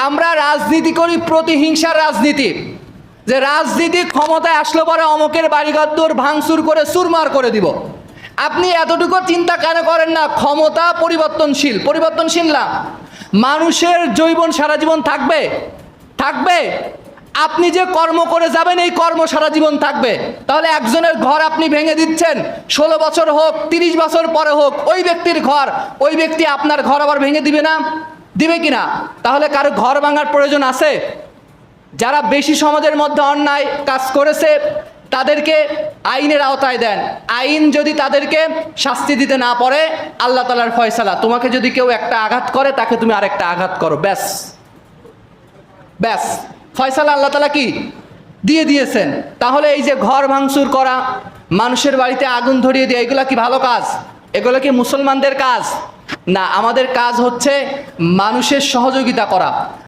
আমরা রাজনীতি করি প্রতিহিংসার রাজনীতি। যে রাজনীতি ক্ষমতায় আসলে পরে অমকের বাড়িঘর ভাঙচুর করে চুরমার করে দিব। আপনি এতটুকু চিন্তা কেন করেন না? ক্ষমতা পরিবর্তনশীল। পরিবর্তনশীল না। মানুষের জৈবন সারা জীবন থাকবে। থাকবে। আপনি যে কর্ম করে যাবেন, এই কর্ম সারা জীবন থাকবে। তাহলে একজনের ঘর আপনি ভেঙে দিচ্ছেন। ষোলো বছর হোক, তিরিশ বছর পরে হোক, ওই ব্যক্তির ঘর, ওই ব্যক্তি আপনার ঘর আবার ভেঙে দিবে না? দিবে কিনা? তাহলে কারও ঘর ভাঙার প্রয়োজন আছে? যারা বেশি সমাজের মধ্যে অন্যায় কাজ করেছে, তাদেরকে আইনের আওতায় দেন। আইন যদি তাদেরকে শাস্তি দিতে না পারে, আল্লাহ তালার ফয়সালা। তোমাকে যদি কেউ একটা আঘাত করে, তাকে তুমি আরেকটা আঘাত করো। ব্যাস। ব্যাস। ফয়সালা আল্লাহ তালা কি? দিয়ে দিয়েছেন। তাহলে এই যে ঘর ভাঙচুর করা, মানুষের বাড়িতে আগুন ধরিয়ে দেওয়া, এগুলো কি ভালো কাজ? এগুলো কি মুসলমানদের কাজ? না আমাদের কাজ হচ্ছে মানুষের সহযোগিতা করা।